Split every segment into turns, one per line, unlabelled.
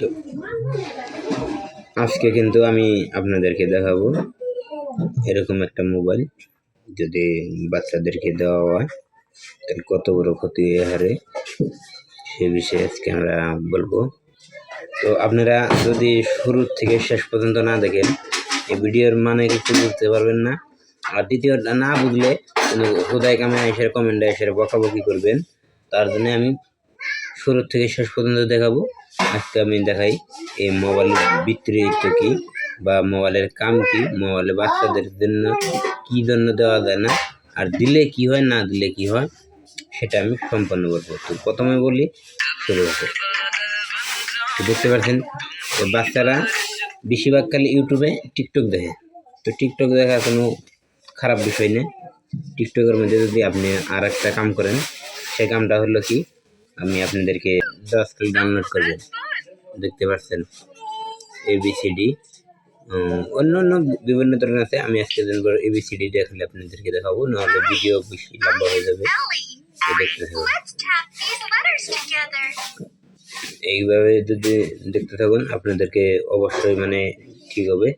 তো আজকে কিন্তু আমি আপনাদেরকে দেখাবো এরকম একটা মোবাইল যদি বাচ্চাদেরকে দেওয়া হয়, তাহলে কত বড় ক্ষতি হারে সে বিষয়ে আজকে আমরা বলব। তো আপনারা যদি শুরু থেকে শেষ পর্যন্ত না দেখেন, এই ভিডিওর মানে কিছু বুঝতে পারবেন না। আর দ্বিতীয়ত না বুঝলে হুদায় কামে এসে কমেন্টে এসে বকাবকি করবেন। তার জন্য আমি শুরু থেকে শেষ পর্যন্ত দেখাবো। আজকে আমি দেখাই এই মোবাইলের বিতরিত কি বা মোবাইলের কাম কি, মোবাইলে বাচ্চাদের জন্য কি জন্য দেওয়া যায় না, আর দিলে কি হয়, না দিলে কি হয়, সেটা আমি সম্পন্ন করব। তো প্রথমে বলি, শুরু হতে। তো দেখতে পাচ্ছেন বাচ্চারা বেশিরভাগ খালি ইউটিউবে টিকটক দেখে। তো টিকটক দেখা কোনো খারাপ বিষয় না টিকটকের মধ্যে যদি আপনি আর একটা কাম করেন, সেই কামটা হলো কি, আমি আপনাদেরকে দশ ক্লিক ডাউনলোড করব। দেখতে পাচ্ছেন এবিসিডি অন্য অন্য বিভিন্ন ধরনের আছে। আমি আজকে দিন এবিসিডি দেখালে আপনাদেরকে দেখাবো নাহলে ভিডিও বেশি লম্বা হয়ে যাবে। দেখতে থাকুন. এইভাবে যদি দেখতে থাকুন আপনাদেরকে অবশ্যই মানে ঠিক হবে।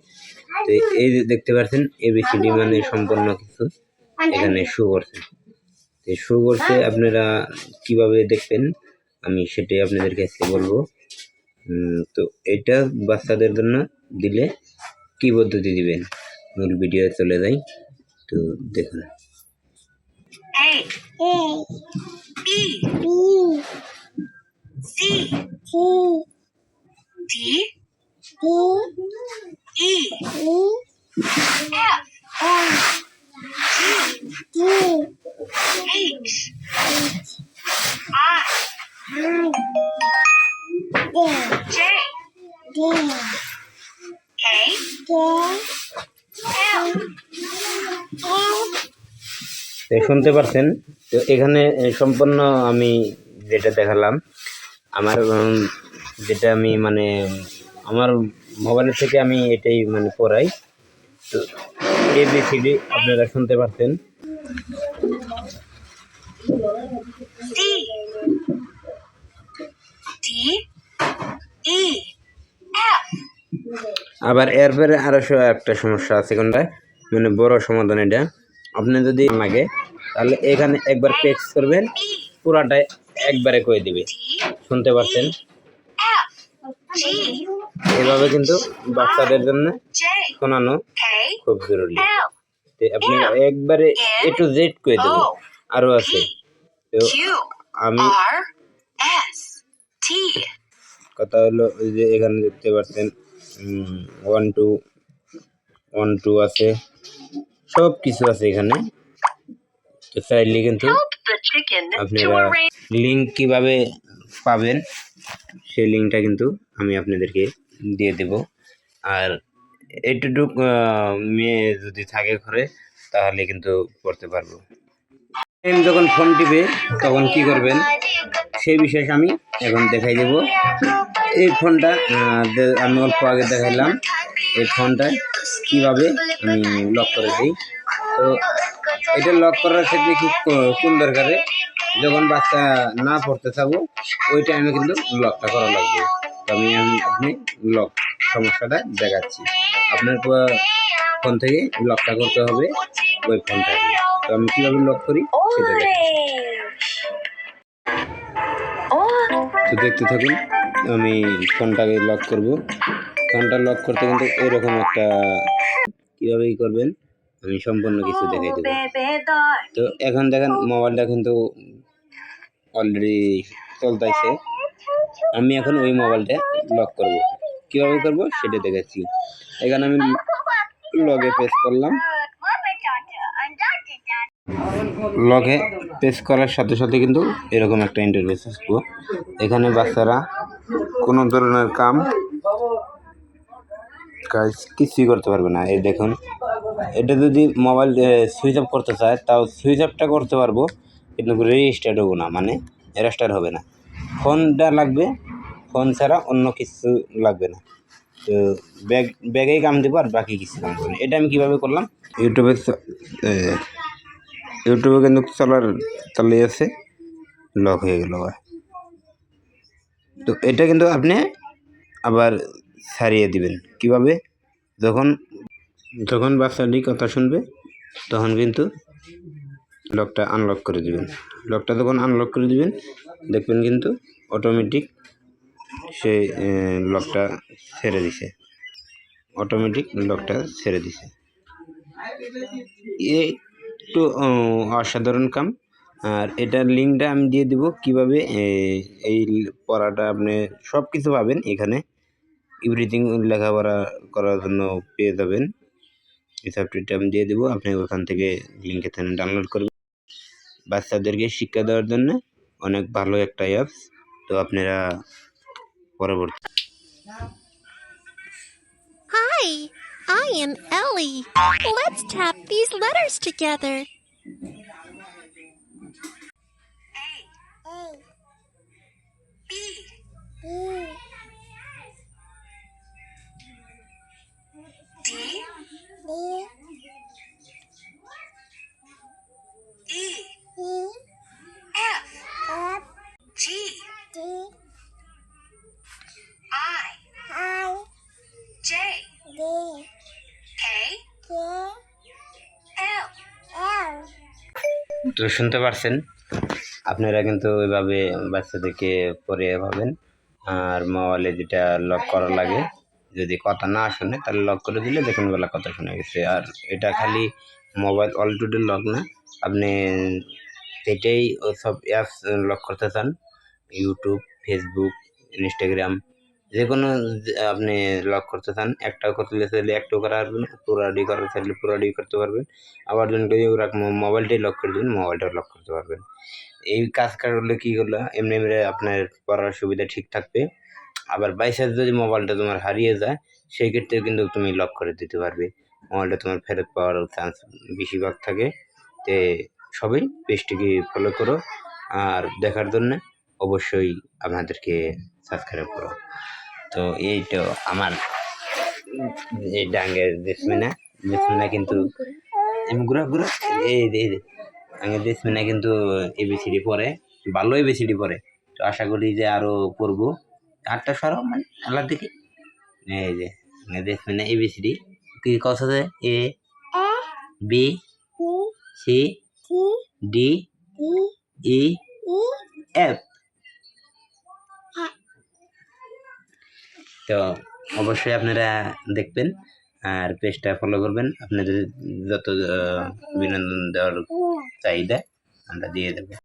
তো এই যে দেখতে পাচ্ছেন এবিসিডি মানে সম্পূর্ণ কিছু এখানে শো করছে। তো শো করছে আপনারা কীভাবে দেখবেন? আমি সেটাই আপনাদেরকে আজকে বলব। তো এটা বাচ্চাদের জন্য দিলে কি পদ্ধতি দিবেন? মূল ভিডিও চলে যাই। তো দেখুন।
H, I,
শুনতে পারছেন? তো এখানে এ, সম্পূর্ণ আমি যেটা দেখালাম আমার যেটা আমি মানে আমার মোবাইলের থেকে আমি এটাই মানে পড়াই। তো এবিসিডি আপনারা শুনতে পারছেন আবার এরপরে আরও একটা সমস্যা আছে কোনটায় মানে বড় সমাধান এটা। আপনি যদি লাগে তাহলে এখানে একবার পেক্স করবেন পুরাটাই একবারে করে দিবে। শুনতে পাচ্ছেন? এভাবে কিন্তু বাচ্চাদের জন্য শোনানো খুব জরুরি। আপনি একবারে এ টু জেড করে দেবো
O,
আরও আছে। তো আমি কথা হলো ওই যে এখানে দেখতে পাচ্ছেন ওয়ান টু ওয়ান টু আছে সব কিছু আছে এখানে। তো চাইলে কিন্তু আপনারা লিঙ্ক কীভাবে পাবেন সেই লিঙ্কটা কিন্তু আমি আপনাদেরকে দিয়ে দেব। আর এইটুকু মেয়ে যদি থাকে ঘরে তাহলে কিন্তু করতে পারব। যখন ফোন টিপে তখন কি করবেন সেই বিষয়ে আমি এখন দেখাই দেব। এই ফোনটা আমি অল্প আগে দেখালাম এই ফোনটা কীভাবে আমি লক করে দিই। তো এটা লক করার ক্ষেত্রে কি কোন দরকারে? যখন বাচ্চা না পড়তে থাকব ওই টাইমে কিন্তু লকটা করা লাগবে। তো আমি আমি- আপনি লক সমস্যাটা দেখাচ্ছি। আপনার ফোন থেকে লকটা করতে হবে ওই ফোনটাকে তো আমি কীভাবে লক করি সেটা দেখাচ্ছি। তো দেখতে থাকুন। আমি ফোনটাকে লক করব। ফোনটা লক করতে কিন্তু এরকম একটা কীভাবে করবেন, আমি সম্পূর্ণ কিছু দেখাই দেবো। তো এখন দেখেন মোবাইলটা কিন্তু অলরেডি চলতেছে। আমি এখন ওই মোবাইলটা লক করব। কীভাবে করব সেটা দেখাচ্ছি। এখানে আমি লগে প্রেস করলাম। লগে প্রেস করার সাথে সাথে কিন্তু এরকম একটা ইন্টারফেস আসব। এখানে বাচ্চারা কোনো ধরনের কাম কাজ কিছুই করতে পারবে না এই দেখুন এটা যদি মোবাইল সুইচ অফ করতে চায় তাও সুইচ অফটা করতে পারব কিন্তু রেজিস্টার্ড হব না মানে রেজিস্টার হবে না ফোনটা লাগবে ফোন ছাড়া অন্য কিছু লাগবে না তো ব্যাগ ব্যাগেই কাম দেবো আর বাকি কিছু কাম করব না। এটা আমি কীভাবে করলাম ইউটিউবে ইউটিউবে কিন্তু চলার চালিয়ে আছে লক হয়ে গেল। তো এটা কিন্তু আপনি আবার সারিয়ে দিবেন। কীভাবে? যখন যখন বাচ্চাটি কথা শুনবে, তখন কিন্তু লকটা আনলক করে দিবেন। লকটা যখন আনলক করে দিবেন, দেখবেন কিন্তু অটোমেটিক সে লকটা ছেড়ে দিছে। অটোমেটিক লকটা ছেড়ে দিছে। একটু অসাধারণ কাম। আর এটার লিঙ্কটা আমি দিয়ে দেবো কীভাবে এই পড়াটা আপনি সব কিছু পাবেন এখানে এভরিথিং লেখাপড়া করার জন্য পেয়ে যাবেন এই সফটওয়্যারটা আমি দিয়ে দেবো, আপনি ওখান থেকে লিঙ্কে ডাউনলোড করবেন বাচ্চাদেরকে শিক্ষা দেওয়ার জন্য অনেক ভালো একটা অ্যাপস তো আপনারা পরবর্তী
I am Ellie. Let's tap these letters together.
A,
A,
B,
B,
D,
D,
E,
E,
F,
F,
G,
D,
I,
I,
J,
D,
K,
K,
L.
L.
তো শুনতে পারছেন। আপনারা কিন্তু ওইভাবে বাচ্চাদেরকে পরে ভাবেন। আর মোবাইলে যেটা লক করা লাগে, যদি কথা না শুনে তাহলে লক করে দিলে দেখুন বেলা কথা শুনে গেছে। আর এটা খালি মোবাইল অল টুডে লক না। আপনি যেটাই সব অ্যাপস লক করতে চান ইউটিউব ফেসবুক ইনস্টাগ্রাম যে কোনো আপনি লক করতে চান, একটাও করতে চাইলে একটাও করা পারবেন পুরাডি করা চাইলে পুরো পুরাডি করতে পারবেন। আবার যদি ওরকম মোবাইলটাই লক করে দেবেন মোবাইলটাও লক করতে পারবেন। এই কাজ করলে কী করল, এমনি এমনি আপনার পড়ার সুবিধা ঠিক থাকবে। আবার বাইসাইজ যদি মোবাইলটা তোমার হারিয়ে যায়, সেই ক্ষেত্রে কিন্তু তুমি লক করে দিতে পারবে। মোবাইলটা তোমার ফেরত পাওয়ার চান্স বেশিরভাগ থাকে। তে সবই পেজটিকে ফলো করো। আর দেখার জন্য অবশ্যই আপনাদেরকে সাবস্ক্রাইব করো। তো এই তো আমার এই ডাঙ্গের জেসমিনা। জেসমিনা কিন্তু এমনি ঘুরা ঘুরা। এই এই আমি জেসমিনা কিন্তু এবিসিডি পড়ে ভালো এবিসিডি পড়ে তো আশা করি যে আরও পড়ব আটটা সরো মানে আল্লাহ দেখি এই যে জেসমিনা এবিসিডি। কি কথা A, B, C, D, E, F. তো অবশ্যই আপনারা দেখবেন আর পেজটা ফলো করবেন আপনাদের যত বিনোদন দেওয়ার. চাহিদা, আমরা দিয়ে দেবো